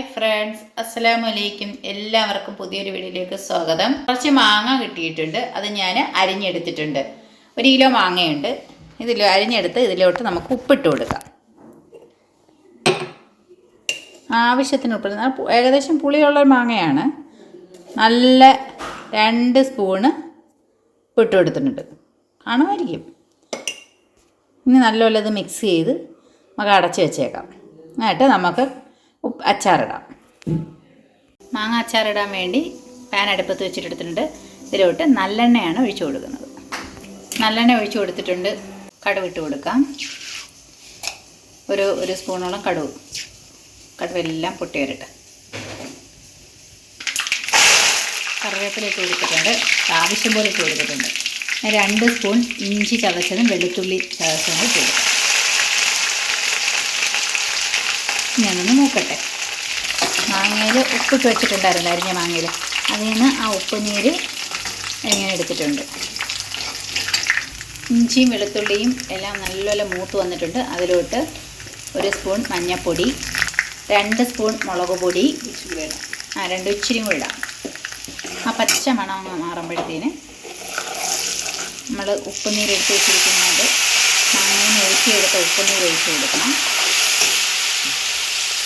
Hi friends അസ്സലാമു അലൈക്കും എല്ലാവർക്കും പുതിയൊരു വീഡിയോയിലേക്ക് സ്വാഗതം. കുറച്ച് മാങ്ങ കിട്ടിയിട്ടുണ്ട്. അത് ഞാൻ അരിഞ്ഞെടുത്തിട്ടുണ്ട്. ഒരു കിലോ മാങ്ങയുണ്ട്. ഇതിൽ അരിഞ്ഞെടുത്ത് ഇതിലോട്ട് നമുക്ക് ഉപ്പിട്ട് കൊടുക്കാം. ആവശ്യത്തിന് ഉപ്പ് ഏകദേശം പുളിയുള്ള മാങ്ങയാണ്. നല്ല രണ്ട് സ്പൂണ് ഉപ്പിട്ട് കൊടുത്തിട്ടുണ്ട്. കാണുമായിരിക്കും. ഇനി നല്ലപോലെ ഇത് മിക്സ് ചെയ്ത് നമുക്ക് അടച്ച് വെച്ചേക്കാം. എന്നിട്ട് നമുക്ക് അച്ചാറിടാം. മാങ്ങ അച്ചാറിടാൻ വേണ്ടി പാൻ അടുപ്പത്ത് വെച്ചിട്ടെടുത്തിട്ടുണ്ട്. ഇതിലോട്ട് നല്ലെണ്ണയാണ് ഒഴിച്ചു കൊടുക്കുന്നത്. നല്ലെണ്ണ ഒഴിച്ചു കൊടുത്തിട്ടുണ്ട്. കടുവ് ഇട്ട് കൊടുക്കാം. ഒരു ഒരു സ്പൂണോളം കടുവ് കടുവെല്ലാം പൊട്ടി വരട്ടെ കറിവേപ്പില ഇട്ട് കൊടുത്തിട്ടുണ്ട്. ആവശ്യം പോലെ ഇട്ട് കൊടുത്തിട്ടുണ്ട്. രണ്ട് സ്പൂൺ ഇഞ്ചി ചതച്ചതും വെളുത്തുള്ളി ചതച്ചതും ഇട്ട് കൊടുക്കാം. ഞാനൊന്ന് നോക്കട്ടെ മാങ്ങയിൽ ഉപ്പ് വെച്ചിട്ടുണ്ടായിരുന്നു അരിഞ്ഞ മാങ്ങയിൽ അതിൽ നിന്ന് ആ ഉപ്പ് നീര് ഇങ്ങനെ എടുത്തിട്ടുണ്ട്. ഇഞ്ചിയും വെളുത്തുള്ളിയും എല്ലാം നല്ലപോലെ മൂത്ത് വന്നിട്ടുണ്ട്. അതിലോട്ട് ഒരു സ്പൂൺ മഞ്ഞൾപ്പൊടി രണ്ട് സ്പൂൺ മുളക് പൊടി ആ രണ്ട് ഇച്ചിരി കൂടി ഇടാം. ആ പച്ച മണം മാറുമ്പോഴത്തേന് നമ്മൾ ഉപ്പുനീര് എടുത്ത് വെച്ചിരിക്കുന്നത് മാങ്ങയിൽ നിന്ന് ഒഴിച്ചെടുത്ത ഉപ്പുനീര് ഒഴിച്ച് കൊടുക്കണം.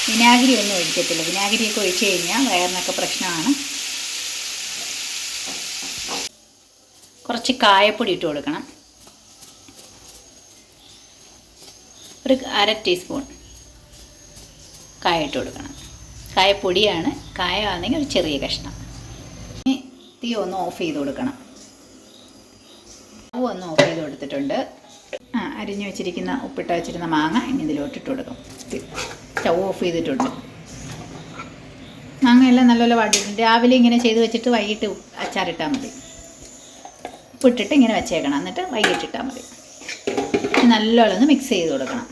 വിനാഗിരി ഒന്നും ഒഴിക്കത്തില്ല. വിനാഗിരിയൊക്കെ ഒഴിച്ചു കഴിഞ്ഞാൽ വയറിനൊക്കെ പ്രശ്നമാണ്. കുറച്ച് കായപ്പൊടി ഇട്ട് കൊടുക്കണം. ഒരു അര ടീസ്പൂൺ കായ ഇട്ട് കൊടുക്കണം. കായപ്പൊടിയാണ്. കായ ആണെങ്കിൽ ഒരു ചെറിയ കഷ്ണം. ഇനി തീ ഒന്ന് ഓഫ് ചെയ്ത് കൊടുക്കണം. സ്റ്റവ് ഒന്ന് ഓഫ് ചെയ്ത് കൊടുത്തിട്ടുണ്ട്. ആ അരിഞ്ഞു വെച്ചിരിക്കുന്ന ഉപ്പിട്ട് വെച്ചിരുന്ന മാങ്ങ ഇനി ഇതിലോട്ടിട്ട് കൊടുക്കും. സ്റ്റവ് ഓഫ് ചെയ്തിട്ടുണ്ട്. അങ്ങനെയെല്ലാം എല്ലാം നല്ലപോലെ വാട്ടിയിട്ടുണ്ട് രാവിലെ ഇങ്ങനെ ചെയ്ത് വെച്ചിട്ട് വൈകിട്ട് അച്ചാറിട്ടാൽ മതി. ഉപ്പിട്ടിട്ട് ഇങ്ങനെ വെച്ചേക്കണം. എന്നിട്ട് വൈകിട്ട് ഇട്ടാൽ മതി. നല്ലോണം ഒന്ന് മിക്സ് ചെയ്ത് കൊടുക്കണം.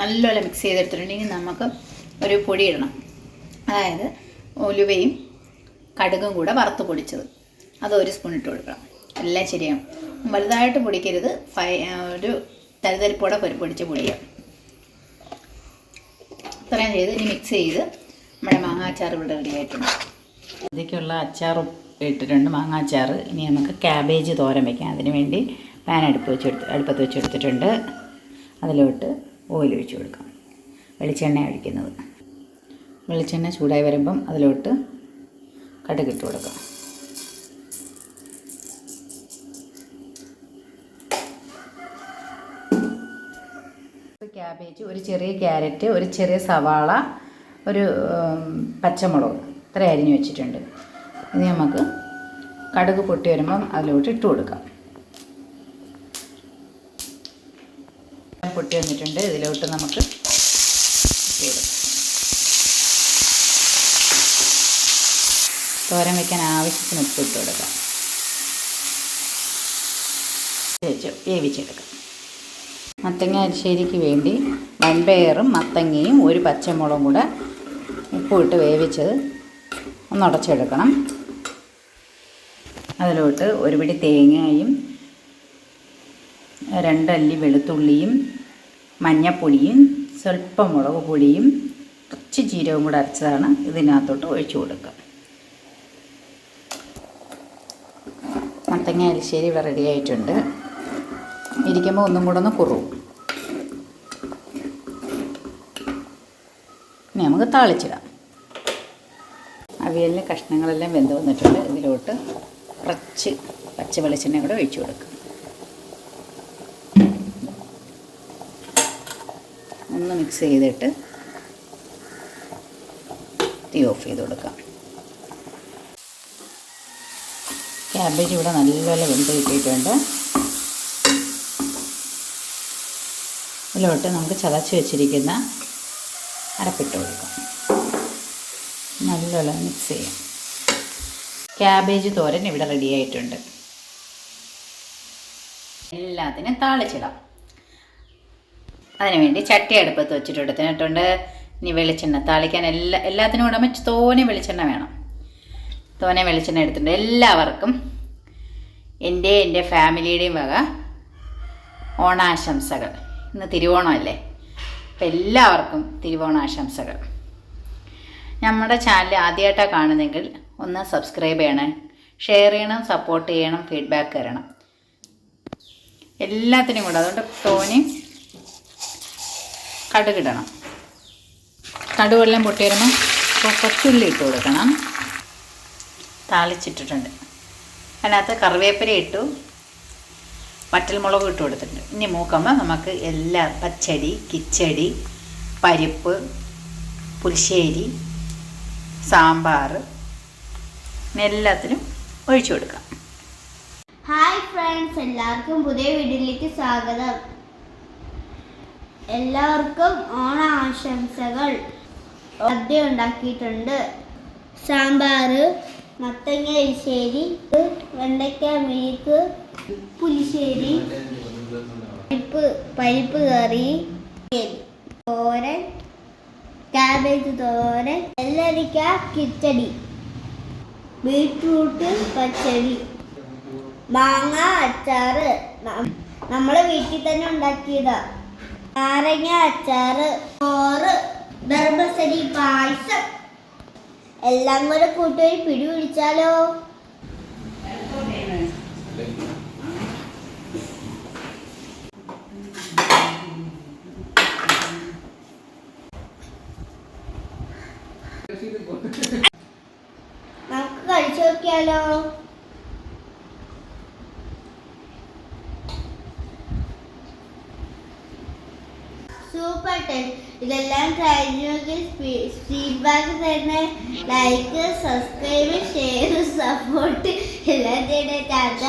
നല്ലോണം മിക്സ് ചെയ്തെടുത്തിട്ടുണ്ടെങ്കിൽ നമുക്ക് ഒരു പൊടി ഇടണം. അതായത് ഉലുവയും കടുകും കൂടെ വറുത്ത് പൊടിച്ചത്. അത് ഒരു സ്പൂൺ ഇട്ട് കൊടുക്കണം. എല്ലാം ശരിയാകും വലുതായിട്ട് പൊടിക്കരുത്. ഫൈ ഒരു തരിതരിപ്പോടെ പൊടിച്ച് പൊടിയാം ഇത്രയും ചെയ്ത് ഇനി മിക്സ് ചെയ്ത് നമ്മുടെ മാങ്ങാ അച്ചാർ ഇവിടെ റെഡി ആയിട്ടുണ്ട്. ഇതിലേക്കുള്ള അച്ചാർ ഇട്ടിട്ടുണ്ട്. മാങ്ങാ അച്ചാർ ഇനി നമുക്ക് ക്യാബേജ് തോരൻ വയ്ക്കാം അതിന് വേണ്ടി പാൻ അടുപ്പ് വെച്ചെടുത്ത് അടുപ്പത്ത് വെച്ചെടുത്തിട്ടുണ്ട് അതിലോട്ട് ഓയിൽ ഒഴിച്ച് കൊടുക്കാം. വെളിച്ചെണ്ണ ഒഴിക്കുന്നത്. വെളിച്ചെണ്ണ ചൂടായി വരുമ്പം അതിലോട്ട് കടുകിട്ട് കൊടുക്കാം. ക്യാബേജ് ഒരു ചെറിയ ക്യാരറ്റ് ഒരു ചെറിയ സവാള ഒരു പച്ചമുളക് ഇത്ര അരിഞ്ഞ് വെച്ചിട്ടുണ്ട്. ഇനി നമുക്ക് കടുക് പൊട്ടി വരുമ്പം അതിലോട്ട് ഇട്ട് കൊടുക്കാം. പൊട്ടി വന്നിട്ടുണ്ട്. ഇതിലോട്ട് നമുക്ക് ഇട്ട് കൊടുക്കാം. തോരൻ ആവശ്യത്തിന് ഉപ്പ് ഇട്ട് കൊടുക്കാം. വേവിച്ച് വേവിച്ചെടുക്കാം. മത്തങ്ങ അരിശ്ശേരിക്ക് വേണ്ടി വൻപയറും മത്തങ്ങയും ഒരു പച്ചമുളകും കൂടെ ഉപ്പിട്ട് വേവിച്ചത് ഒന്ന് ഉടച്ചെടുക്കണം. അതിലോട്ട് ഒരു പിടി തേങ്ങയും രണ്ടല്ലി വെളുത്തുള്ളിയും മഞ്ഞപ്പൊടിയും സ്വല്പം മുളക് പൊടിയും കുറച്ച് ജീരകവും കൂടെ അരച്ചതാണ് ഇതിനകത്തോട്ട് ഒഴിച്ചു കൊടുക്കുക. മത്തങ്ങ അരിശ്ശേരി ഇവിടെ റെഡി ആയിട്ടുണ്ട്. ഇരിക്കുമ്പോൾ ഒന്നും കൂടെ ഒന്ന് കുറുവും ഇനി നമുക്ക് താളിച്ചിടാം. അവിയലിന് കഷ്ണങ്ങളെല്ലാം വെന്ത് വന്നിട്ടുണ്ട്. ഇതിലോട്ട് കുറച്ച് പച്ച വെളിച്ചെണ്ണ കൂടെ ഒഴിച്ചു കൊടുക്കും. ഒന്ന് മിക്സ് ചെയ്തിട്ട് തീ ഓഫ് ചെയ്ത് കൊടുക്കാം. ക്യാബേജ് ഇവിടെ നല്ലപോലെ വെന്ത് കിട്ടിയിട്ടുണ്ട്. ഇതിലോട്ട് നമുക്ക് ചതച്ച് വെച്ചിരിക്കുന്ന അരപ്പിട്ട് കൊടുക്കാം നല്ലോണം മിക്സ് ചെയ്യാം. ക്യാബേജ് തോരൻ ഇവിടെ റെഡി ആയിട്ടുണ്ട്. എല്ലാത്തിനും താളിച്ചിടാം. അതിനുവേണ്ടി ചട്ടി അടുപ്പത്ത് വെച്ചിട്ട് എടുത്തിട്ടുണ്ട്. ഇനി വെളിച്ചെണ്ണ താളിക്കാൻ എല്ലാ എല്ലാത്തിനും കൂടെ തോനെ വെളിച്ചെണ്ണ വേണം. തോനെ വെളിച്ചെണ്ണ എടുത്തിട്ടുണ്ട്. എല്ലാവർക്കും എന്റെ എന്റെ ഫാമിലിയുടെയും വക ഓണാശംസകൾ. ഇന്ന് തിരുവോണമല്ലേ? അപ്പം എല്ലാവർക്കും തിരുവോണാശംസകൾ നമ്മുടെ ചാനൽ ആദ്യമായിട്ടാണ് കാണുന്നെങ്കിൽ ഒന്ന് സബ്സ്ക്രൈബ് ചെയ്യണേ. ഷെയർ ചെയ്യണം സപ്പോർട്ട് ചെയ്യണം ഫീഡ്ബാക്ക് തരണം. എല്ലാത്തിനും കൂടെ അതുകൊണ്ട് തോനി കടുകിടണം. കടുവെല്ലാം പൊട്ടി വരുമ്പോൾ കൊച്ചുള്ളി ഇട്ട് കൊടുക്കണം. താളിച്ചിട്ടിട്ടുണ്ട്. അതിനകത്ത് കറിവേപ്പില ഇട്ടു. വറ്റൽമുളക് ഇട്ട് കൊടുത്തിട്ടുണ്ട്. ഇനി മൂക്കുമ്പോൾ നമുക്ക് എല്ലാ പച്ചടി കിച്ചടി പരിപ്പ് പുളിശ്ശേരി സാമ്പാർ എല്ലാത്തിനും ഒഴിച്ചു കൊടുക്കാം. ഹായ് ഫ്രണ്ട്സ് എല്ലാവർക്കും പുതിയ വീഡിയോയിലേക്ക് സ്വാഗതം. എല്ലാവർക്കും ഓണ ആശംസകൾ സദ്യ ഉണ്ടാക്കിയിട്ടുണ്ട്. സാമ്പാർ മത്തങ്ങ എരിശ്ശേരി വെണ്ടയ്ക്ക മെഴുക്ക് പുലിശ്ശേരി പരിപ്പ് പരിപ്പ് കറി തോരൻ കാബേജ് തോരൻ എല്ലരിക്ക കിച്ചടി ബീട്രൂട്ട് പച്ചടി മാങ്ങ അച്ചാറ്. നമ്മളെ വീട്ടിൽ തന്നെ ഉണ്ടാക്കിയതാ. നാരങ്ങ അച്ചാറ് ചോറ് ദർഭസരി പായസം. എല്ലാം കൂടെ കൂട്ടുകാരി പിടി നമുക്ക് കഴിച്ചു നോക്കിയാലോ? Super taste. ഇതെല്ലാം ട്രൈ നോക്കി. ഫീഡ്ബാക്ക് തന്നെ ലൈക്ക് സബ്സ്ക്രൈബ് ഷെയർ സപ്പോർട്ട് എല്ലാം ചെയ്യണേ. ടാറ്റ